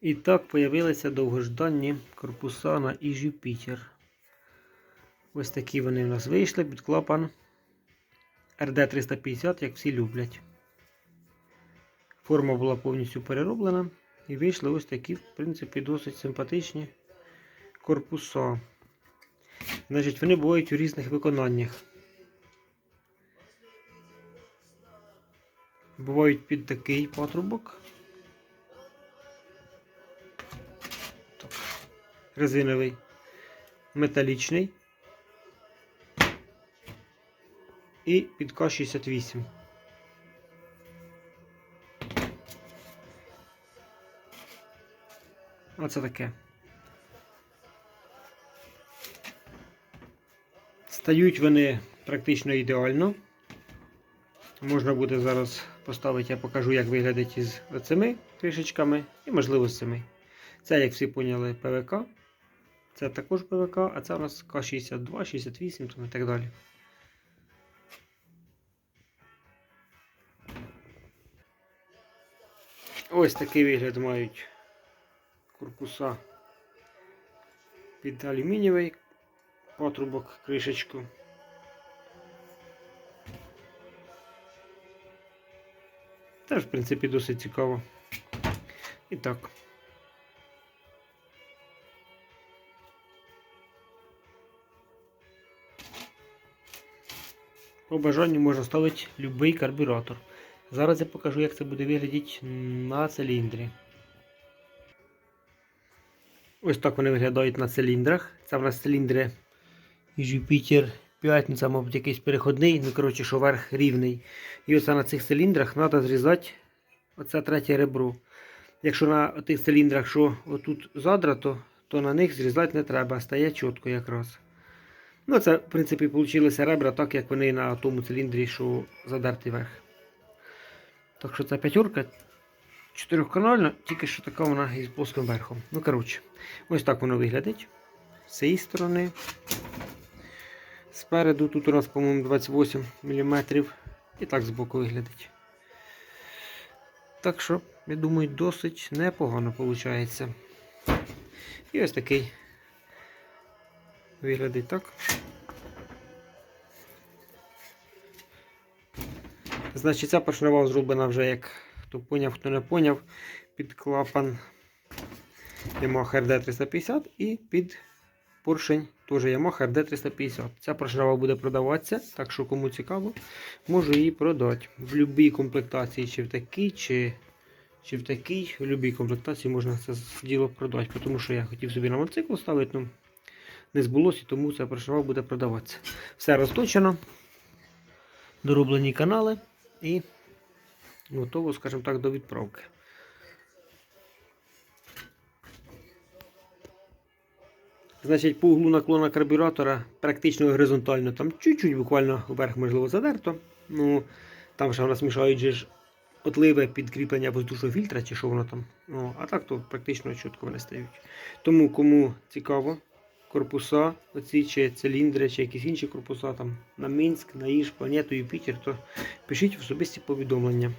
І так появилися довгожданні корпуса на і Jupiter. Ось такі вони в нас вийшли під клапан RD350, як всі люблять. Форма була повністю перероблена і вийшли ось такі, в принципі, досить симпатичні корпуса. Значить, вони бувають у різних виконаннях. Бувають під такий патрубок. Так. Резиновий, металічний і під К68. Оце таке. Стають вони практично ідеально. Можна буде зараз поставити, я покажу, як виглядить із цими кришечками і, можливо, з цими. Це, як всі поняли, ПВК. Це також ПВК, а це у нас К62, 68 там і так далі. Ось такий вигляд мають корпуса під алюмінієвий патрубок, кришечку. Теж, в принципі, досить цікаво. І так. По бажанню можна ставити будь-який карбюратор. Зараз я покажу, як це буде виглядати на циліндрі. Ось так вони виглядають на циліндрах. Це в нас циліндри Jupiter 5, ну це, мабуть, якийсь переходний, ну, коротше, що верх рівний. І оце на цих циліндрах треба зрізати оце третє ребро. Якщо на тих циліндрах, що отут задрато, то на них зрізати не треба, стає чітко якраз. Ну, це, в принципі, вийшли ребра, так як вони на тому циліндрі, що задертий верх. Так що це п'ятерка. Чотирьохканальна, тільки що така вона із плоским верхом. Ну, коротше, ось так воно виглядить. З цієї сторони. Спереду тут у нас, по-моєму, 28 мм. І так збоку виглядить. Так що, я думаю, досить непогано виходить. І ось такий виглядить так. Значить, ця поршнева зроблена вже як хто поняв, хто не поняв, під клапан Yamaha RD 350 і під поршень теж Yamaha RD 350. Ця поршнева буде продаватися, так що кому цікаво, можу її продати. В будь-якій комплектації, чи в такій, чи, чи в такій, в будь-якій комплектації можна це діло продати, тому що я хотів собі на мотоцикл ставити, ну не збулося, тому ця поршнева буде продаватися. Все розточено, дороблені канали і готово, скажімо так, до відправки. Значить, по углу наклона карбюратора практично горизонтально, там чуть-чуть буквально вверх, можливо, задерто. Ну, Там ще в нас мішають же ж отливе підкріплення воздушного фільтра, чи що воно там. Ну, А так то практично чітко вони стають. Тому кому цікаво, корпуса, оці чи циліндри, чи якісь інші корпуса там на Мінськ, на Іж, планету Юпітер, то пишіть в особисті повідомлення.